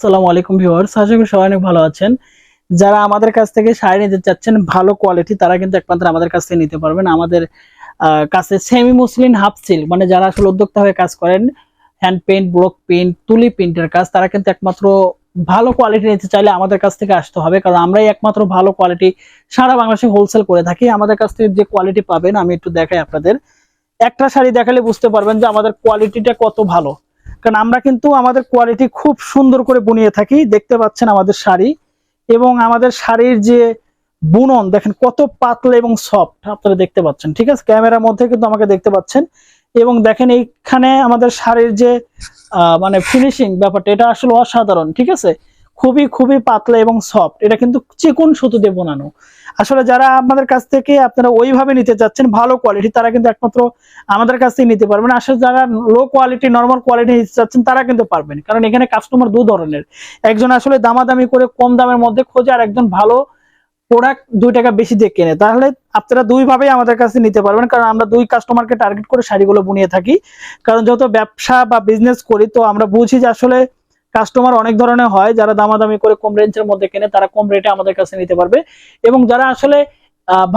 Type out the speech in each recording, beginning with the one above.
আসসালামু আলাইকুম ভিউয়ার্স, আশা করি সবাই অনেক ভালো আছেন। যারা আমাদের কাছ থেকে শাড়ি নিতে চাচ্ছেন, ভালো কোয়ালিটি তারা কিন্তু একমাত্র আমাদের কাছ থেকে নিতে পারবেন। আমাদের কাছে সেমি মুসলিন হাফ সিল্ক মানে যারা আসলে উদ্যোক্তা হয়ে কাজ করেন হ্যান্ড পেন্ট ব্লক পেন্ট তুলি প্রিন্টের কাজ, তারা কিন্তু একমাত্র ভালো কোয়ালিটি নিতে চাইলে আমাদের কাছ থেকে আসতে হবে। কারণ আমরাই একমাত্র ভালো কোয়ালিটি সারা বাংলাদেশে হোলসেল করে থাকি। আমাদের কাছ থেকে যে কোয়ালিটি পাবেন, আমি একটু দেখাই আপনাদের। একটা শাড়ি দেখালে বুঝতে পারবেন যে আমাদের কোয়ালিটিটা কত ভালো। কারণ আমরা কিন্তু আমাদের কোয়ালিটি খুব সুন্দর করে বুনিয়ে থাকি। দেখতে পাচ্ছেন আমাদের শাড়ি এবং আমাদের শাড়ির যে বুনন, দেখেন কত পাতলা এবং সফট আপনারা দেখতে পাচ্ছেন, ঠিক আছে? ক্যামেরার মধ্যে কিন্তু আমাকে দেখতে পাচ্ছেন এবং দেখেন এইখানে আমাদের শাড়ির যে মানে ফিনিশিং ব্যাপারটা, এটা আসলে অসাধারণ, ঠিক আছে? খুবই খুবই পাতলা এবং সফট এটা কিন্তু চিকন সুতো দিয়ে বোনানো। আসলে যারা আমাদের কাছ থেকে আপনারা ওইভাবে নিতে চাচ্ছেন, ভালো কোয়ালিটি তারা কিন্তু একমাত্র আমাদের কাছ থেকে নিতে পারবেন। আসলে যারা লো কোয়ালিটি নর্মাল কোয়ালিটি নিতে চাচ্ছেন, তারা কিন্তু পারবেন। কারণ এখানে কাস্টমার দু ধরনের। একজন আসলে দামাদামি করে কম দামের মধ্যে খোঁজে, আর একজন ভালো প্রোডাক্ট দুই টাকা বেশি দিয়ে কেনে। তাহলে আপনারা দুই ভাবেই আমাদের কাছে নিতে পারবেন। কারণ আমরা দুই কাস্টমারকে টার্গেট করে শাড়িগুলো বুনিয়ে থাকি। কারণ যত ব্যবসা বা বিজনেস করি, তো আমরা বুঝি যে আসলে কাস্টমার অনেক ধরনের হয়, যারা দামাদামি করে কম রেঞ্জের মধ্যে কেনে, তারা কম রেটে আমাদের কাছে নিতে পারবে। এবং যারা আসলে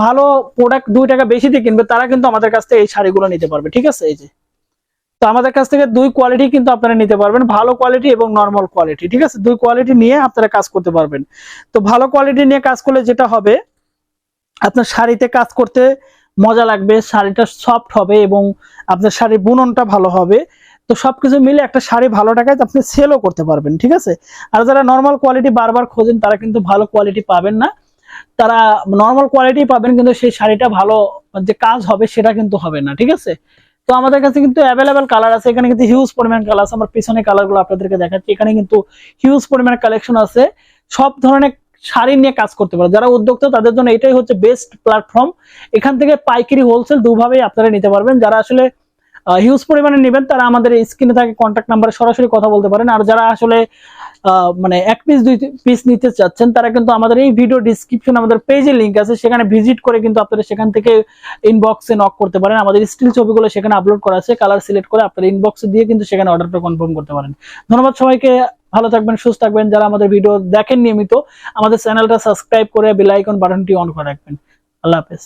ভালো প্রোডাক্ট দুই টাকা বেশি দিয়ে কিনবে, তারা কিন্তু আমাদের কাছ থেকে এই শাড়িগুলো নিতে পারবে, ঠিক আছে? এই যে। তো আমাদের কাছ থেকে দুই কোয়ালিটি কিন্তু আপনারা নিতে পারবেন, ভালো কোয়ালিটি এবং নর্মাল কোয়ালিটি ঠিক আছে? দুই কোয়ালিটি নিয়ে আপনারা কাজ করতে পারবেন। তো ভালো কোয়ালিটি নিয়ে কাজ করলে যেটা হবে, আপনার শাড়িতে কাজ করতে মজা লাগবে, শাড়িটা সফট হবে এবং আপনার শাড়ির বুননটা ভালো হবে। তো সবকিছু মিলে একটা শাড়ি ভালো টাকায় আপনি সেলও করতে পারবেন, ঠিক আছে? আর যারা নর্মাল কোয়ালিটি বারবার খোঁজেন, তারা কিন্তু ভালো কোয়ালিটি পাবেন না। তারা নর্মাল কোয়ালিটি পাবেন, কিন্তু সেই শাড়িটা ভালো যে কাজ হবে সেটা কিন্তু হবে না, ঠিক আছে? তো আমাদের কাছে কিন্তু অ্যাভেলেবেল কালার আছে, এখানে কিন্তু হিউজ পরিমাণ কালার আছে। আমার পিছনে কালারগুলো আপনাদেরকে দেখাচ্ছি। এখানে কিন্তু হিউজ পরিমাণ কালেকশন আছে। সব ধরনের শাড়ি নিয়ে কাজ করতে পারে। যারা উদ্যোক্তা, তাদের জন্য এটাই হচ্ছে বেস্ট প্ল্যাটফর্ম এখান থেকে পাইকারি হোলসেল দুভাবেই আপনারা নিতে পারবেন। যারা আসলে হিউজ পরিমাণে নেবেন, তারা আমাদের স্ক্রিনে থাকে কন্ট্যাক্ট নাম্বারে সরাসরি কথা বলতে পারেন। আর যারা আসলে মানে এক পিস দুই পিস নিতে চাচ্ছেন, তারা কিন্তু আমাদের এই ভিডিও ডিসক্রিপশন আমাদের পেজে লিংক আছে, সেখানে ভিজিট করে কিন্তু আপনারা সেখান থেকে ইনবক্সে নক করতে পারেন। আমাদের স্টিল ছবিগুলো সেখানে আপলোড করা আছে কালার সিলেক্ট করে আপনারা ইনবক্সে দিয়ে কিন্তু সেখানে অর্ডারটা কনফার্ম করতে পারেন। ধন্যবাদ সবাইকে, ভালো থাকবেন, সুস্থ থাকবেন। যারা আমাদের ভিডিও দেখেন নিয়মিত, আমাদের চ্যানেলটা সাবস্ক্রাইব করে বেল আইকন বাটনটি অন করে রাখবেন। আল্লাহ হাফেজ।